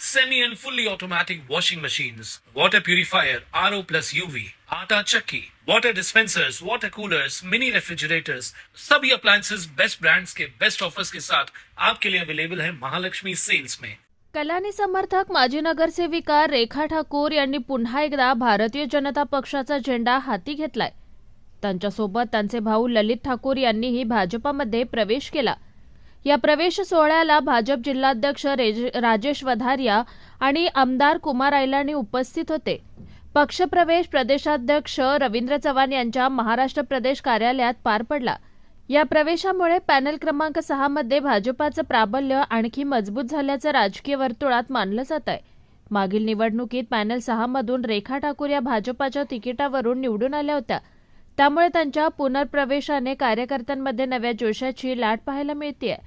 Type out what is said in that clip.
semi and fully automatic washing machines, water purifier, RO plus UV, आटा चक्की, water dispensers, water coolers, mini refrigerators, सभी appliances. Best brands के best offers के साथ आपके लिए अवेलेबल है महालक्ष्मी सेल्स में कलानी समर्थक माजी नगरसेविका रेखा ठाकूर यांनी पुन्हा एकदा भारतीय जनता पक्षाचा झेंडा हाती घेतलाय. त्यांच्यासोबत त्यांचे भाऊ ललित ठाकूर यांनीही भाजपामध्ये प्रवेश केला. या प्रवेश सोहळ्याला भाजप जिल्हाध्यक्ष राजेश वधारिया आणि आमदार कुमार ऐलाणी उपस्थित होते. पक्षप्रवेश प्रदेशाध्यक्ष रवींद्र चव्हाण यांच्या महाराष्ट्र प्रदेश कार्यालयात पार पडला. या प्रवेशामुळे पॅनल क्रमांक सहा मध्ये भाजपाचं प्राबल्य आणखी मजबूत झाल्याचं राजकीय वर्तुळात मानलं जात आहे मागील निवडणुकीत पॅनल सहा मधून रेखा ठाकूर या भाजपाच्या तिकिटावरून निवडून आल्या होत्या. त्यामुळे त्यांच्या पुनर्प्रवेशाने कार्यकर्त्यांमध्ये नव्या जोशाची लाट पाहायला मिळते आहे